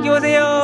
여기 오세요.